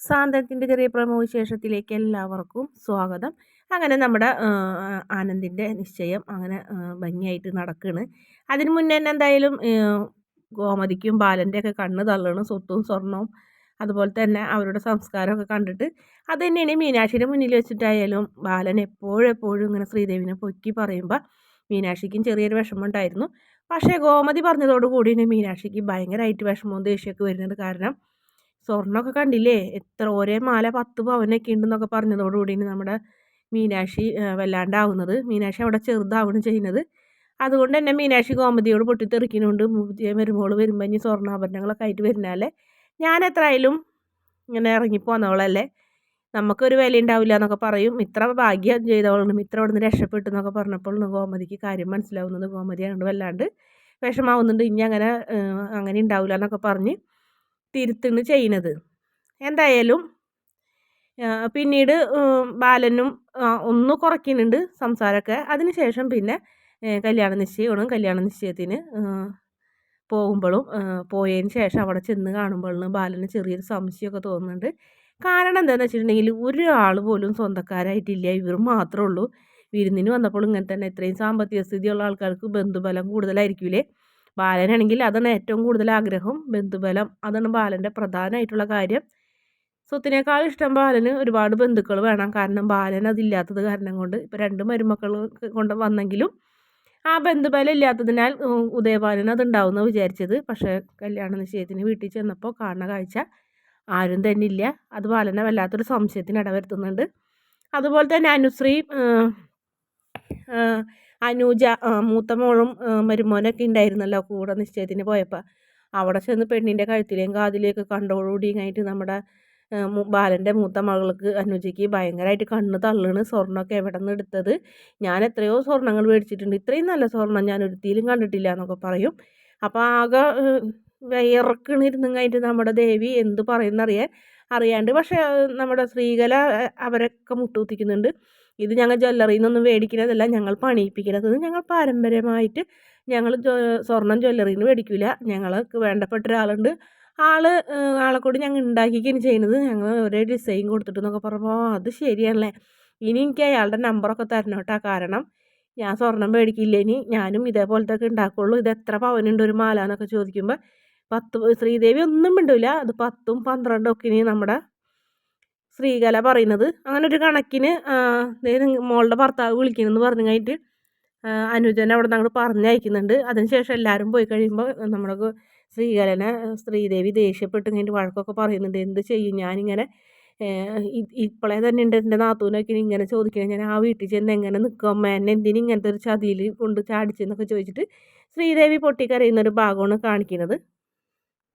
സാന്തത്തിന്റെ ചെറിയ പ്രമോവിശേഷത്തിലേക്ക് എല്ലാവർക്കും സ്വാഗതം. അങ്ങനെ നമ്മുടെ ആനന്ദിന്റെ നിശ്ചയം അങ്ങനെ ഭംഗിയായിട്ട് നടക്കുകയാണ് അതിന് മുന്നേ തന്നെ എന്തായാലും ഗോമതിക്കും ബാലന്റെ ഒക്കെ കണ്ണ് തള്ളണം സ്വത്തും സ്വർണവും അതുപോലെ തന്നെ അവരുടെ സംസ്കാരമൊക്കെ കണ്ടിട്ട്. അത് തന്നെയാണ് മീനാക്ഷിയുടെ മുന്നിൽ വെച്ചിട്ടായാലും ബാലൻ എപ്പോഴും എപ്പോഴും ഇങ്ങനെ ശ്രീദേവിനെ പൊക്കി പറയുമ്പോൾ മീനാക്ഷിക്കും ചെറിയൊരു വിഷമം ഉണ്ടായിരുന്നു പക്ഷേ ഗോമതി പറഞ്ഞതോടുകൂടി മീനാക്ഷിക്ക് ഭയങ്കരമായിട്ട് വിഷമവും ദേഷ്യമൊക്കെ വരുന്നത് കാരണം സ്വർണമൊക്കെ കണ്ടില്ലേ? എത്ര ഒരേ മാല പത്ത് പവനൊക്കെ ഉണ്ടെന്നൊക്കെ പറഞ്ഞതോടുകൂടി നമ്മുടെ മീനാക്ഷി വല്ലാണ്ടാവുന്നത്. മീനാക്ഷി അവിടെ ചെറുതാവണം ചെയ്യുന്നത്. അതുകൊണ്ട് തന്നെ മീനാക്ഷി ഗോമതിയോട് പൊട്ടിത്തെറിക്കുന്നുണ്ട്. വരുമ്പോൾ വരുമ്പോൾ ഇനി സ്വർണാഭരണങ്ങളൊക്കെ ആയിട്ട് വരുന്നാലേ. ഞാൻ എത്രയായാലും ഇങ്ങനെ ഇറങ്ങിപ്പോന്നവളല്ലേ. നമുക്കൊരു വില ഉണ്ടാവില്ല എന്നൊക്കെ പറയും. ഇത്ര ഭാഗ്യം ചെയ്തവളും ഇത്ര അവിടെ നിന്ന് രക്ഷപ്പെട്ടു എന്നൊക്കെ പറഞ്ഞപ്പോൾ ഗോമതിക്ക് കാര്യം മനസ്സിലാവുന്നത്. ഗോമതി അങ്ങോട്ട് വല്ലാണ്ട് വിഷമാവുന്നുണ്ട്. ഇനി അങ്ങനെ അങ്ങനെ ഉണ്ടാവില്ല എന്നൊക്കെ പറഞ്ഞ് തിരുത്തുന്നു ചെയ്യുന്നത് എന്തായാലും പിന്നീട് ബാലനും ഒന്ന് കുറയ്ക്കുന്നുണ്ട് സംസാരമൊക്കെ അതിനുശേഷം പിന്നെ കല്യാണ നിശ്ചയമാണ് കല്യാണ നിശ്ചയത്തിന് പോകുമ്പോഴും പോയതിന് ശേഷം അവിടെ ചെന്ന് കാണുമ്പോഴും ബാലന് ചെറിയൊരു സംശയമൊക്കെ തോന്നുന്നുണ്ട്. കാരണം എന്താണെന്ന് വെച്ചിട്ടുണ്ടെങ്കിൽ ഒരാൾ പോലും സ്വന്തക്കാരായിട്ടില്ല. ഇവർ മാത്രമേ ഉള്ളൂ. വിരുന്നിന് വന്നപ്പോൾ ഇങ്ങനെ തന്നെ ഇത്രയും സാമ്പത്തിക സ്ഥിതിയുള്ള ആൾക്കാർക്ക് ബന്ധുബലം കൂടുതലായിരിക്കില്ലേ ബാലനാണെങ്കിൽ അതാണ് ഏറ്റവും കൂടുതൽ ആഗ്രഹം. ബന്ധുബലം അതാണ് ബാലന്റെ പ്രധാനമായിട്ടുള്ള കാര്യം. സ്വത്തിനേക്കാൾ ഇഷ്ടം ബാലന് ഒരുപാട് ബന്ധുക്കൾ വേണം. കാരണം ബാലൻ അതില്ലാത്തത് കാരണം കൊണ്ട് ഇപ്പം രണ്ട് മരുമക്കൾ കൊണ്ട് വന്നെങ്കിലും ആ ബന്ധുബലം ഇല്ലാത്തതിനാൽ ഉദയബാലൻ അതുണ്ടാവുമെന്ന് വിചാരിച്ചത്. പക്ഷേ കല്യാണ നിശ്ചയത്തിന് വീട്ടിൽ ചെന്നപ്പോൾ കാണുന്ന കാഴ്ച ആരും തന്നെ ഇല്ല. അത് ബാലനെ വല്ലാത്തൊരു സംശയത്തിന് ഇടവരുത്തുന്നുണ്ട്. അതുപോലെ തന്നെ അനുശ്രീ അനൂജ മൂത്ത മോളും മരുമോനൊക്കെ ഉണ്ടായിരുന്നല്ലോ കൂടെ നിശ്ചയത്തിന് പോയപ്പോൾ അവിടെ ചെന്ന് പെണ്ണിന്റെ കഴുത്തിലേയും കാതിലേക്ക് കണ്ടോടുകൂടിയായിട്ട് നമ്മുടെ ബാലന്റെ മൂത്ത മകൾക്ക് അനുജയ്ക്ക് ഭയങ്കരമായിട്ട് കണ്ണ് തള്ളണ് സ്വർണമൊക്കെ എവിടെ നിന്ന് എടുത്തത്. ഞാൻ എത്രയോ സ്വർണങ്ങൾ മേടിച്ചിട്ടുണ്ട്. ഇത്രയും നല്ല സ്വർണം ഞാൻ ഒരുത്തിയിലും കണ്ടിട്ടില്ല എന്നൊക്കെ പറയും. അപ്പോൾ ആകെ വിയർക്കണിരുന്നങ്ങായിട്ട് നമ്മുടെ ദേവി എന്ത് പറയുന്നറിയാൻ അറിയാണ്ട്. പക്ഷേ നമ്മുടെ സ്ത്രീകല അവരൊക്കെ മുട്ടുകുത്തിക്കുന്നുണ്ട്. ഇത് ഞങ്ങൾ ജ്വല്ലറിയിൽ നിന്നൊന്നും മേടിക്കുന്നതല്ല ഞങ്ങൾ പണിയിപ്പിക്കുന്നത് ഞങ്ങൾ പാരമ്പര്യമായിട്ട് ഞങ്ങൾ സ്വർണം ജ്വല്ലറിയിൽ നിന്ന് മേടിക്കില്ല ഞങ്ങൾക്ക് വേണ്ടപ്പെട്ട ഒരാളുണ്ട്. ആൾ ആളെ കൂടി ഞങ്ങൾ ഉണ്ടാക്കിയൊക്കെയാണ് ചെയ്യുന്നത് ഞങ്ങൾ ഒരേ ഡിസൈൻ കൊടുത്തിട്ടെന്നൊക്കെ പറഞ്ഞപ്പോൾ അത് ശരിയാണല്ലേ. ഇനി എനിക്ക് അയാളുടെ നമ്പറൊക്കെ തരണം കേട്ടോ കാരണം ഞാൻ സ്വർണം മേടിക്കില്ല ഇനി. ഞാനും ഇതേപോലത്തെ ഒക്കെ ഉണ്ടാക്കുള്ളൂ. ഇത് എത്ര പവനുണ്ട് ഒരു മാല? എന്നൊക്കെ ചോദിക്കുമ്പോൾ പത്ത് ശ്രീദേവി ഒന്നും മിണ്ടില്ല അത് പത്തും പന്ത്രണ്ടും ഒക്കെ ഇനി നമ്മുടെ ശ്രീകല പറയുന്നത്. അങ്ങനെ ഒരു കണക്കിന് മോളുടെ ഭർത്താവ് വിളിക്കണമെന്ന് പറഞ്ഞു കഴിഞ്ഞിട്ട് അനുജനെ അവിടെ നിന്ന് അങ്ങോട്ട് പറഞ്ഞയക്കുന്നുണ്ട്. അതിനുശേഷം എല്ലാവരും പോയി കഴിയുമ്പോൾ നമ്മുടെ ശ്രീകലനെ ശ്രീദേവി ദേഷ്യപ്പെട്ട് കഴിഞ്ഞിട്ട് വഴക്കൊക്കെ പറയുന്നുണ്ട്. എന്ത് ചെയ്യും? ഞാനിങ്ങനെ ഇപ്പോഴേ തന്നെ ഉണ്ട് എന്റെ നാത്തൂനൊക്കെ ഇങ്ങനെ ചോദിക്കുന്നത് ഞാൻ ആ വീട്ടിൽ ചെന്ന് എങ്ങനെ നിൽക്കും അമ്മ എന്നെ എന്തിനും ഇങ്ങനത്തെ ഒരു ചതിയിൽ കൊണ്ട് ചാടിച്ചെന്നൊക്കെ ചോദിച്ചിട്ട് ശ്രീദേവി പൊട്ടിക്കരയുന്ന ഒരു ഭാഗമാണ് കാണിക്കുന്നത്.